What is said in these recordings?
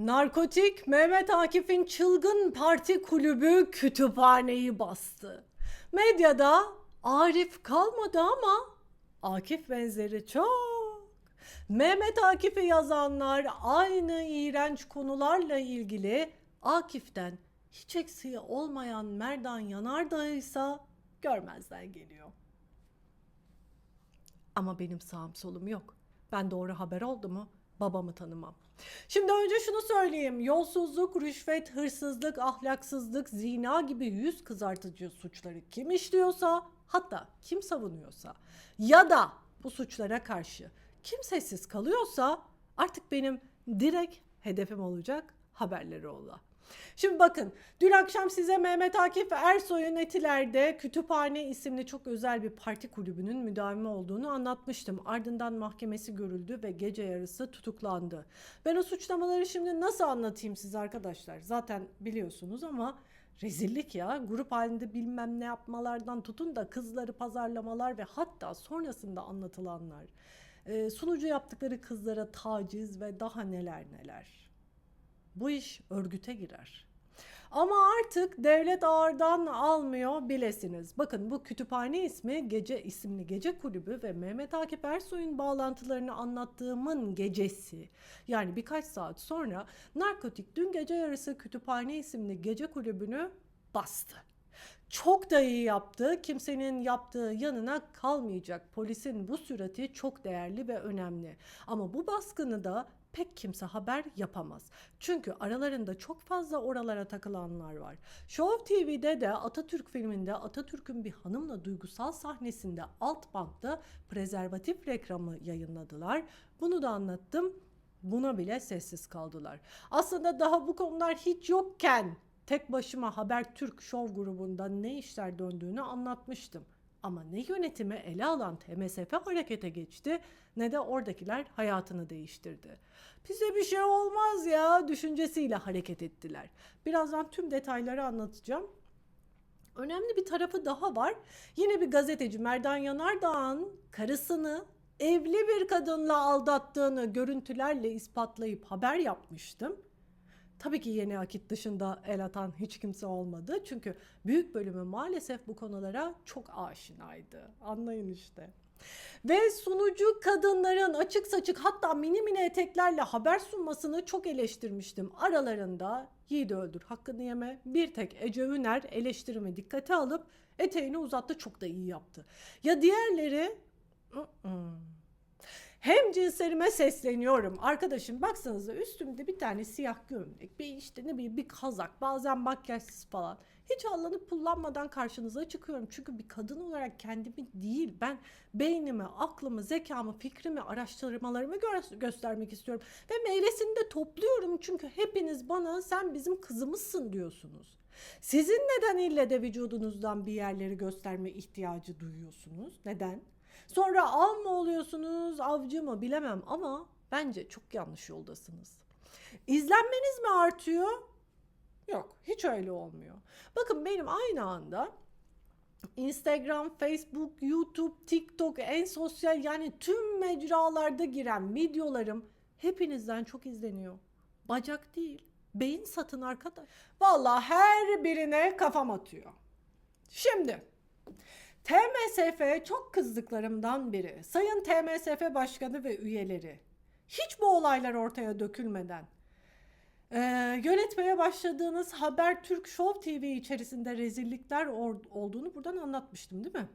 Narkotik Mehmet Akif'in çılgın parti kulübü kütüphaneyi bastı. Medyada Arif kalmadı ama Akif benzeri çok. Mehmet Akif'i yazanlar aynı iğrenç konularla ilgili Akif'ten hiç eksiği olmayan Merdan Yanardağ'ı ise görmezden geliyor. Ama benim sağım solum yok. Ben doğru haber oldu mu babamı tanımam. Şimdi önce şunu söyleyeyim. Yolsuzluk, rüşvet, hırsızlık, ahlaksızlık, zina gibi yüz kızartıcı suçları kim işliyorsa hatta kim savunuyorsa ya da bu suçlara karşı kim sessiz kalıyorsa artık benim direkt hedefim olacak haberleri ola. Şimdi bakın dün akşam size Mehmet Akif Ersoy'un Etiler'de Kütüphane isimli çok özel bir parti kulübünün müdavimi olduğunu anlatmıştım. Ardından mahkemesi görüldü ve gece yarısı tutuklandı. Ben o suçlamaları şimdi nasıl anlatayım size arkadaşlar? Zaten biliyorsunuz ama rezillik ya. Grup halinde bilmem ne yapmalardan tutun da kızları pazarlamalar ve hatta sonrasında anlatılanlar. Ee, sunucu yaptıkları kızlara taciz ve daha neler neler bu iş örgüte girer. Ama artık devlet ağırdan almıyor bilesiniz. Bakın bu kütüphane ismi Gece isimli gece kulübü ve Mehmet Akif Ersoy'un bağlantılarını anlattığımın gecesi. Yani birkaç saat sonra narkotik dün gece yarısı kütüphane isimli gece kulübünü bastı. Çok da iyi yaptı. Kimsenin yaptığı yanına kalmayacak. Polisin bu sürati çok değerli ve önemli. Ama bu baskını da pek kimse haber yapamaz. Çünkü aralarında çok fazla oralara takılanlar var. Show TV'de de Atatürk filminde Atatürk'ün bir hanımla duygusal sahnesinde alt bantta prezervatif reklamı yayınladılar. Bunu da anlattım. Buna bile sessiz kaldılar. Aslında daha bu konular hiç yokken tek başıma Habertürk Show grubunda ne işler döndüğünü anlatmıştım. Ama ne yönetimi ele alan TMSF harekete geçti ne de oradakiler hayatını değiştirdi. Bize bir şey olmaz ya düşüncesiyle hareket ettiler. Birazdan tüm detayları anlatacağım. Önemli bir tarafı daha var. Yine bir gazeteci Merdan Yanardağ'ın karısını evli bir kadınla aldattığını görüntülerle ispatlayıp haber yapmıştım. Tabii ki yeni akit dışında el atan hiç kimse olmadı. Çünkü büyük bölümü maalesef bu konulara çok aşinaydı. Anlayın işte. Ve sunucu kadınların açık saçık hatta mini mini eteklerle haber sunmasını çok eleştirmiştim. Aralarında Yiğit Öldür hakkını yeme bir tek Ece Üner eleştirimi dikkate alıp eteğini uzattı çok da iyi yaptı. Ya diğerleri ı-ı. Hem cinslerime sesleniyorum. Arkadaşım baksanıza üstümde bir tane siyah gömlek, bir işte ne bileyim bir kazak, bazen makyajsız falan. Hiç allanıp pullanmadan karşınıza çıkıyorum. Çünkü bir kadın olarak kendimi değil, ben beynimi, aklımı, zekamı, fikrimi, araştırmalarımı gö- göstermek istiyorum. Ve meyvesini de topluyorum çünkü hepiniz bana sen bizim kızımızsın diyorsunuz. Sizin neden ille de vücudunuzdan bir yerleri gösterme ihtiyacı duyuyorsunuz? Neden? Sonra av mı oluyorsunuz, avcı mı bilemem ama bence çok yanlış yoldasınız. İzlenmeniz mi artıyor? Yok, hiç öyle olmuyor. Bakın benim aynı anda Instagram, Facebook, YouTube, TikTok, en sosyal yani tüm mecralarda giren videolarım hepinizden çok izleniyor. Bacak değil, beyin satın arkadaş. Vallahi her birine kafam atıyor. Şimdi TMSF çok kızdıklarımdan biri. Sayın TMSF Başkanı ve üyeleri. Hiç bu olaylar ortaya dökülmeden ee, yönetmeye başladığınız Habertürk Show TV içerisinde rezillikler olduğunu buradan anlatmıştım değil mi?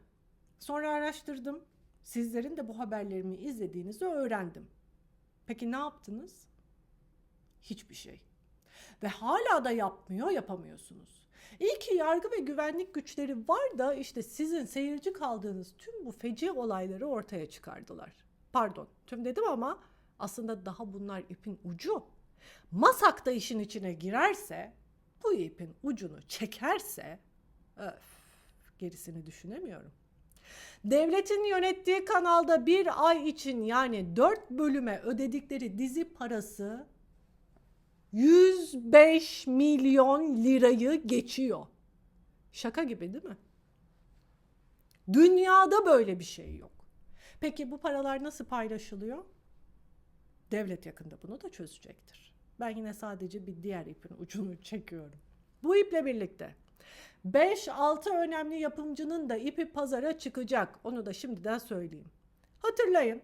Sonra araştırdım. Sizlerin de bu haberlerimi izlediğinizi öğrendim. Peki ne yaptınız? Hiçbir şey. Ve hala da yapmıyor, yapamıyorsunuz. İyi ki yargı ve güvenlik güçleri var da işte sizin seyirci kaldığınız tüm bu feci olayları ortaya çıkardılar. Pardon, tüm dedim ama aslında daha bunlar ipin ucu. Masak da işin içine girerse, bu ipin ucunu çekerse, öf, gerisini düşünemiyorum. Devletin yönettiği kanalda bir ay için yani 4 bölüme ödedikleri dizi parası 105 milyon lirayı geçiyor. Şaka gibi değil mi? Dünyada böyle bir şey yok. Peki bu paralar nasıl paylaşılıyor? Devlet yakında bunu da çözecektir. Ben yine sadece bir diğer ipin ucunu çekiyorum. Bu iple birlikte 5-6 önemli yapımcının da ipi pazara çıkacak. Onu da şimdiden söyleyeyim. Hatırlayın.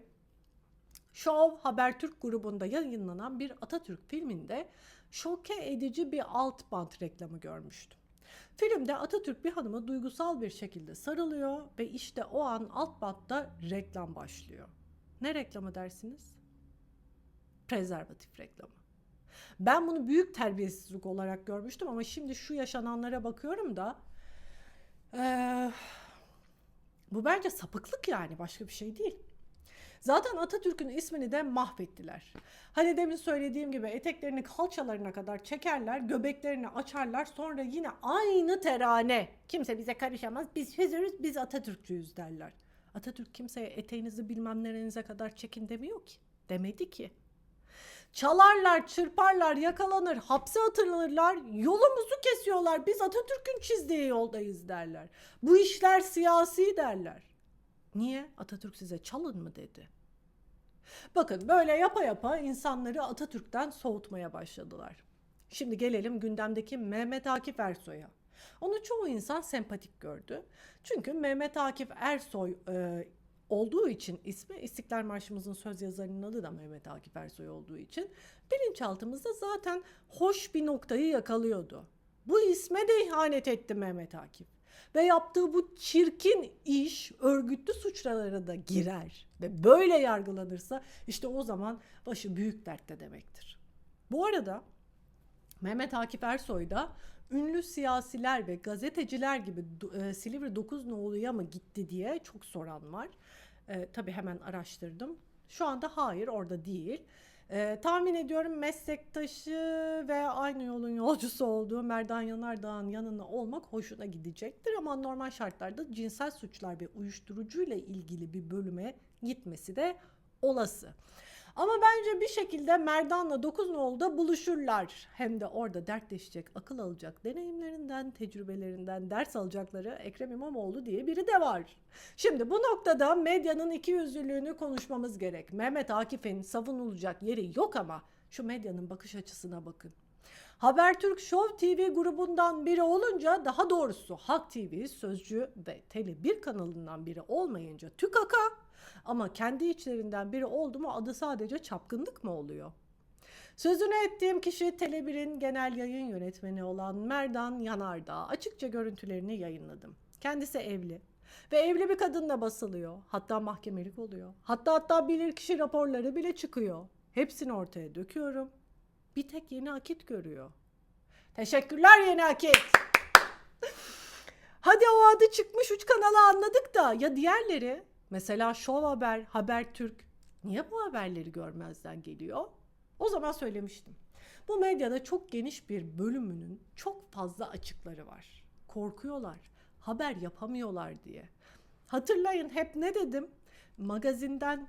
Show Habertürk grubunda yayınlanan bir Atatürk filminde şoke edici bir alt bant reklamı görmüştüm. Filmde Atatürk bir hanımı duygusal bir şekilde sarılıyor ve işte o an alt bantta reklam başlıyor. Ne reklamı dersiniz? Prezervatif reklamı. Ben bunu büyük terbiyesizlik olarak görmüştüm ama şimdi şu yaşananlara bakıyorum da eee, bu bence sapıklık yani başka bir şey değil. Zaten Atatürk'ün ismini de mahvettiler. Hani demin söylediğim gibi eteklerini kalçalarına kadar çekerler, göbeklerini açarlar sonra yine aynı terane. Kimse bize karışamaz, biz hüzürüz, biz Atatürkçüyüz derler. Atatürk kimseye eteğinizi bilmem nerenize kadar çekin demiyor ki. Demedi ki. Çalarlar, çırparlar, yakalanır, hapse atılırlar, yolumuzu kesiyorlar. Biz Atatürk'ün çizdiği yoldayız derler. Bu işler siyasi derler. Niye? Atatürk size çalın mı dedi. Bakın böyle yapa yapa insanları Atatürk'ten soğutmaya başladılar. Şimdi gelelim gündemdeki Mehmet Akif Ersoy'a. Onu çoğu insan sempatik gördü. Çünkü Mehmet Akif Ersoy e, olduğu için ismi İstiklal Marşımızın söz yazarının adı da Mehmet Akif Ersoy olduğu için bilinçaltımızda zaten hoş bir noktayı yakalıyordu. Bu isme de ihanet etti Mehmet Akif. Ve yaptığı bu çirkin iş örgütlü suçlara da girer. Ve böyle yargılanırsa işte o zaman başı büyük dertte demektir. Bu arada Mehmet Akif Ersoy da ünlü siyasiler ve gazeteciler gibi e, Silivri 9 Noğlu'ya mı gitti diye çok soran var. E, tabii hemen araştırdım. Şu anda hayır orada değil. E, tahmin ediyorum meslektaşı ve aynı yolun yolcusu olduğu Merdan Yanardağ'ın yanına olmak hoşuna gidecektir. Ama normal şartlarda cinsel suçlar ve uyuşturucuyla ilgili bir bölüme gitmesi de olası. Ama bence bir şekilde Merdan'la Dokunoğlu'da buluşurlar. Hem de orada dertleşecek, akıl alacak, deneyimlerinden, tecrübelerinden ders alacakları Ekrem İmamoğlu diye biri de var. Şimdi bu noktada medyanın iki yüzlülüğünü konuşmamız gerek. Mehmet Akif'in savunulacak yeri yok ama şu medyanın bakış açısına bakın. Habertürk Show TV grubundan biri olunca daha doğrusu Halk TV, Sözcü ve Tele1 kanalından biri olmayınca TÜKAK'a ama kendi içlerinden biri oldu mu adı sadece çapkınlık mı oluyor? Sözünü ettiğim kişi Tele1'in genel yayın yönetmeni olan Merdan Yanardağ. Açıkça görüntülerini yayınladım. Kendisi evli ve evli bir kadınla basılıyor. Hatta mahkemelik oluyor. Hatta hatta bilirkişi raporları bile çıkıyor. Hepsini ortaya döküyorum. Bir tek yeni akit görüyor. Teşekkürler yeni akit. Hadi o adı çıkmış üç kanalı anladık da ya diğerleri mesela Show Haber, Habertürk niye bu haberleri görmezden geliyor? O zaman söylemiştim. Bu medyada çok geniş bir bölümünün çok fazla açıkları var. Korkuyorlar, haber yapamıyorlar diye. Hatırlayın hep ne dedim? Magazinden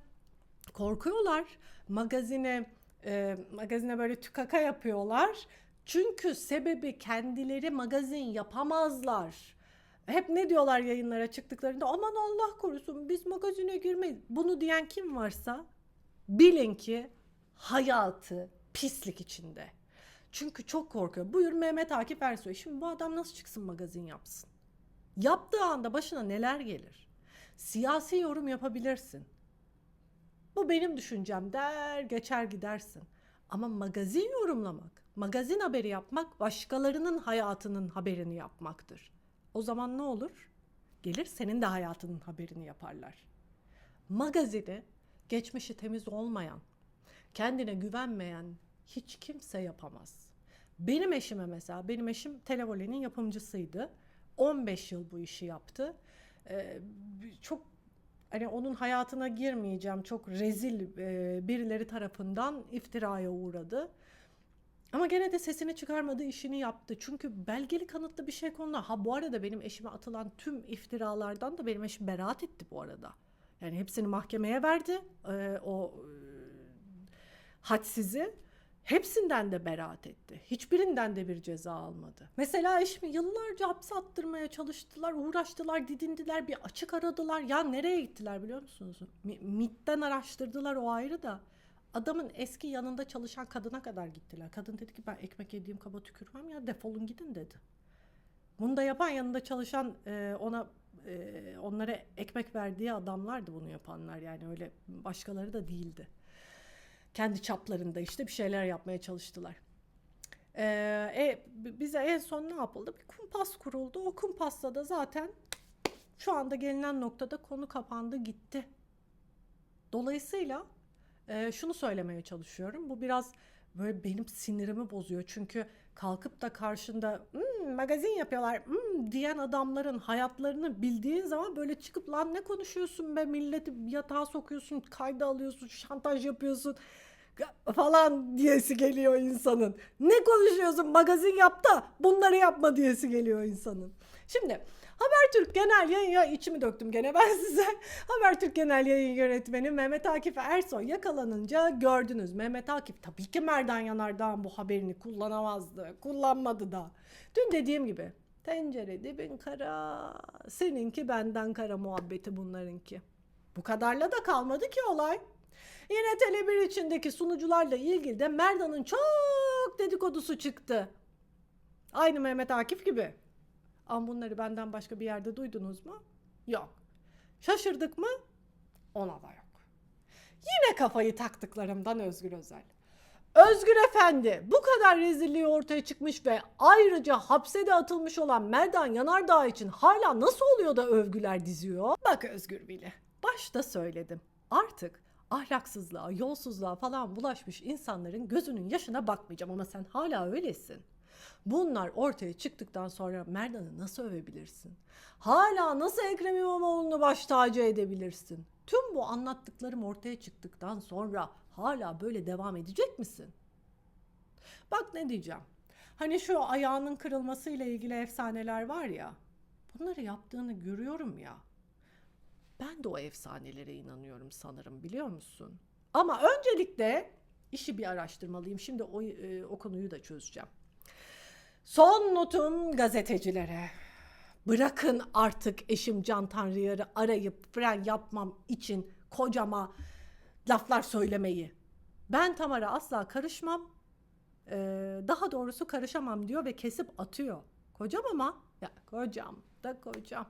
korkuyorlar. Magazine e, magazine böyle tükaka yapıyorlar. Çünkü sebebi kendileri magazin yapamazlar. Hep ne diyorlar yayınlara çıktıklarında aman Allah korusun biz magazine girmeyiz. Bunu diyen kim varsa bilin ki hayatı pislik içinde. Çünkü çok korkuyor. Buyur Mehmet Akif Ersoy. Şimdi bu adam nasıl çıksın magazin yapsın? Yaptığı anda başına neler gelir? Siyasi yorum yapabilirsin. Bu benim düşüncem der geçer gidersin. Ama magazin yorumlamak, magazin haberi yapmak başkalarının hayatının haberini yapmaktır. O zaman ne olur? Gelir senin de hayatının haberini yaparlar. Magazini geçmişi temiz olmayan, kendine güvenmeyen hiç kimse yapamaz. Benim eşime mesela, benim eşim Televole'nin yapımcısıydı. 15 yıl bu işi yaptı. Ee, çok hani onun hayatına girmeyeceğim. Çok rezil e, birileri tarafından iftiraya uğradı. Ama gene de sesini çıkarmadı, işini yaptı. Çünkü belgeli kanıtlı bir şey konuda. Ha bu arada benim eşime atılan tüm iftiralardan da benim eşim beraat etti bu arada. Yani hepsini mahkemeye verdi. Ee, o e, hadsizi. Hepsinden de beraat etti. Hiçbirinden de bir ceza almadı. Mesela eşimi yıllarca hapse attırmaya çalıştılar, uğraştılar, didindiler, bir açık aradılar. Ya nereye gittiler biliyor musunuz? Mi- MIT'ten araştırdılar o ayrı da. Adamın eski yanında çalışan kadına kadar gittiler. Kadın dedi ki ben ekmek yediğim kaba tükürmem ya defolun gidin dedi. Bunu da yapan yanında çalışan e, ona e, onlara ekmek verdiği adamlardı bunu yapanlar yani öyle başkaları da değildi. Kendi çaplarında işte bir şeyler yapmaya çalıştılar. E, b- bize en son ne yapıldı? Bir kumpas kuruldu. O kumpasta da zaten şu anda gelinen noktada konu kapandı gitti. Dolayısıyla e, şunu söylemeye çalışıyorum. Bu biraz böyle benim sinirimi bozuyor. Çünkü kalkıp da karşında "Hmm, magazin yapıyorlar hmm," diyen adamların hayatlarını bildiğin zaman böyle çıkıp lan ne konuşuyorsun be milleti yatağa sokuyorsun, kayda alıyorsun, şantaj yapıyorsun falan diyesi geliyor insanın. Ne konuşuyorsun magazin yap da bunları yapma diyesi geliyor insanın. Şimdi Habertürk Genel Yayın ya içimi döktüm gene ben size. Habertürk Genel Yayın Yönetmeni Mehmet Akif Ersoy yakalanınca gördünüz. Mehmet Akif tabii ki Merdan Yanardağ'ın bu haberini kullanamazdı. Kullanmadı da. Dün dediğim gibi tencere dibin kara, seninki benden kara muhabbeti bunlarınki. Bu kadarla da kalmadı ki olay. Yine Tele1 içindeki sunucularla ilgili de Merdan'ın çok dedikodusu çıktı. Aynı Mehmet Akif gibi. Ama bunları benden başka bir yerde duydunuz mu? Yok. Şaşırdık mı? Ona da yok. Yine kafayı taktıklarımdan Özgür Özel. Özgür Efendi bu kadar rezilliği ortaya çıkmış ve ayrıca hapse de atılmış olan Merdan Yanardağ için hala nasıl oluyor da övgüler diziyor? Bak Özgür Bile, başta söyledim. Artık ahlaksızlığa, yolsuzluğa falan bulaşmış insanların gözünün yaşına bakmayacağım ama sen hala öylesin. Bunlar ortaya çıktıktan sonra Merdan'ı nasıl övebilirsin? Hala nasıl Ekrem İmamoğlu'nu baş tacı edebilirsin? Tüm bu anlattıklarım ortaya çıktıktan sonra hala böyle devam edecek misin? Bak ne diyeceğim. Hani şu ayağının kırılmasıyla ilgili efsaneler var ya. Bunları yaptığını görüyorum ya. Ben de o efsanelere inanıyorum sanırım biliyor musun? Ama öncelikle işi bir araştırmalıyım. Şimdi o, e, o konuyu da çözeceğim. Son notum gazetecilere. Bırakın artık eşim Can Tanrıyar'ı arayıp fren yapmam için kocama laflar söylemeyi. Ben Tamar'a asla karışmam. Ee, daha doğrusu karışamam diyor ve kesip atıyor. Kocam ama ya kocam da kocam.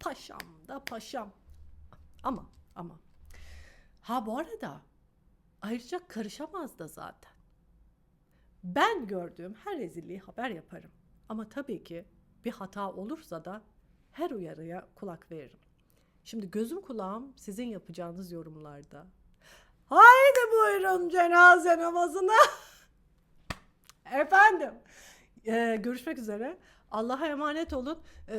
Paşam da paşam. Ama ama. Ha bu arada ayrıca karışamaz da zaten. Ben gördüğüm her rezilliği haber yaparım. Ama tabii ki bir hata olursa da her uyarıya kulak veririm. Şimdi gözüm kulağım sizin yapacağınız yorumlarda. Haydi buyurun cenaze namazına. Efendim. Ee, görüşmek üzere. Allah'a emanet olun. Ee,